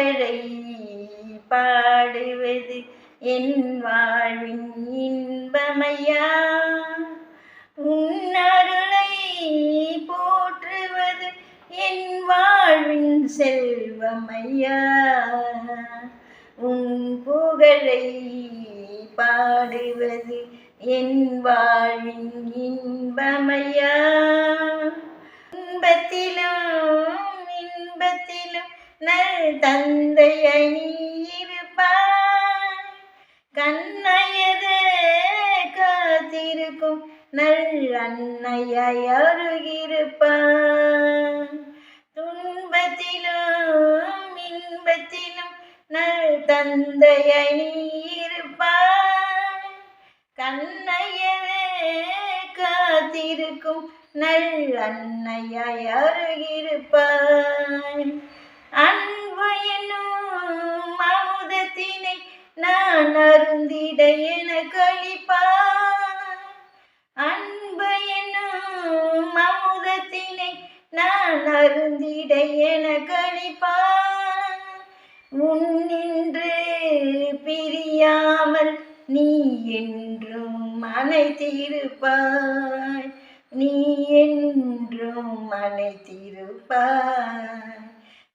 புகழை பாடுவது என் வாழ்வின் இன்பமையா? உன்னருளை போற்றுவது என் வாழ்வின் செல்வமையா? உன் புகழை பாடுவது என் வாழ்வின் இன்பமையா? இன்பத்திலும் இன்பத்திலும் நல் தந்தையை நீ இருப்பாய். காத்திருக்கும் நல் அன்னையாய் அருகிருப்பாய். துன்பத்திலும் இன்பத்திலும் நல் தந்தையை நீ கண்ணையது காத்திருக்கும் நல் அன்னையாய் அருகிருப்பாய். அன்பு என்னும் அமுதத்தினை நான் அருந்திட என கழிப்பாய் அன்பு என்னும் அமுதத்தினை நான் அருந்திட என கழிப்பாய் உன்னின்று பிரியாமல் நீ என்றும் அனைத்திருப்பாய் நீ என்றும் அனைத்திருப்பாய்